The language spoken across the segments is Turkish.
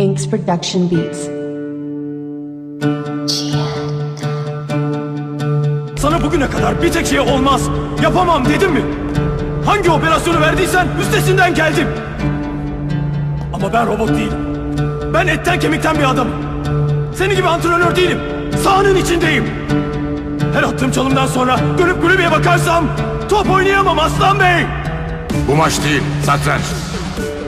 Inks Production Beats. Sana bugüne kadar bir tek şey olmaz, yapamam dedim mi? Hangi operasyonu verdiysen üstesinden geldim. Ama ben robot değilim. Ben etten kemikten bir adamım. Senin gibi antrenör değilim. Sahanın içindeyim. Her attığım çalımdan sonra dönüp kulübeye bakarsam top oynayamam Aslan Bey. Bu maç değil, satranç.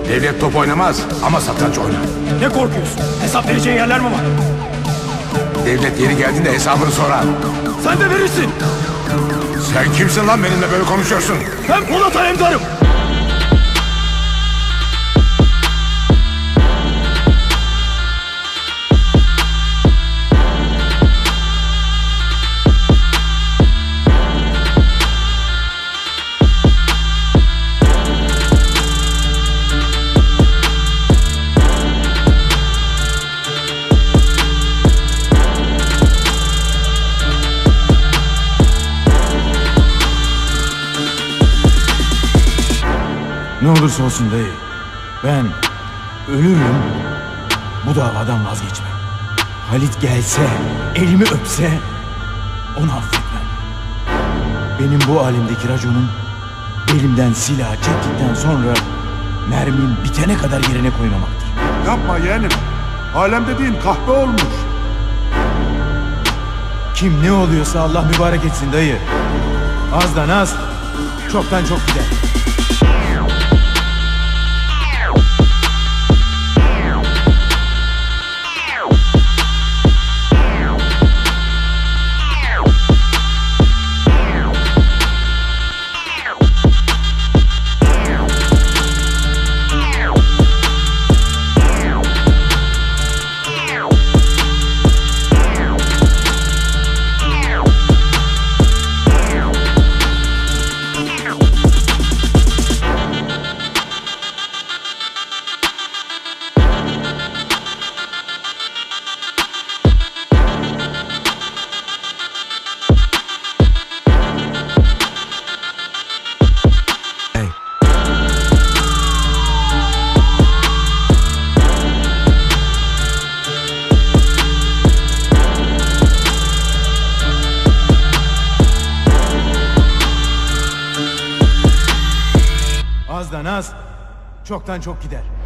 Devlet top oynamaz ama satranç oynar. Ne korkuyorsun? Hesap vereceğin yerler mi var? Devlet yeri geldiğinde hesabını sorar. Sen de verirsin. Sen kimsin lan benimle böyle konuşuyorsun? Ben Polat Alemdar'ım. Ne olursa olsun dayı. Ben ölürüm. Bu davadan vazgeçmem. Halit gelse, elimi öpse onu affetmem. Benim bu alemdeki raconum belimden silah çektikten sonra mermim bitene kadar yerine koymamaktır. Yapma yeğenim. Alem dediğin kahpe olmuş. Kim ne oluyorsa Allah mübarek etsin dayı. Azdan az, çoktan çok gider. Az, çoktan çok gider.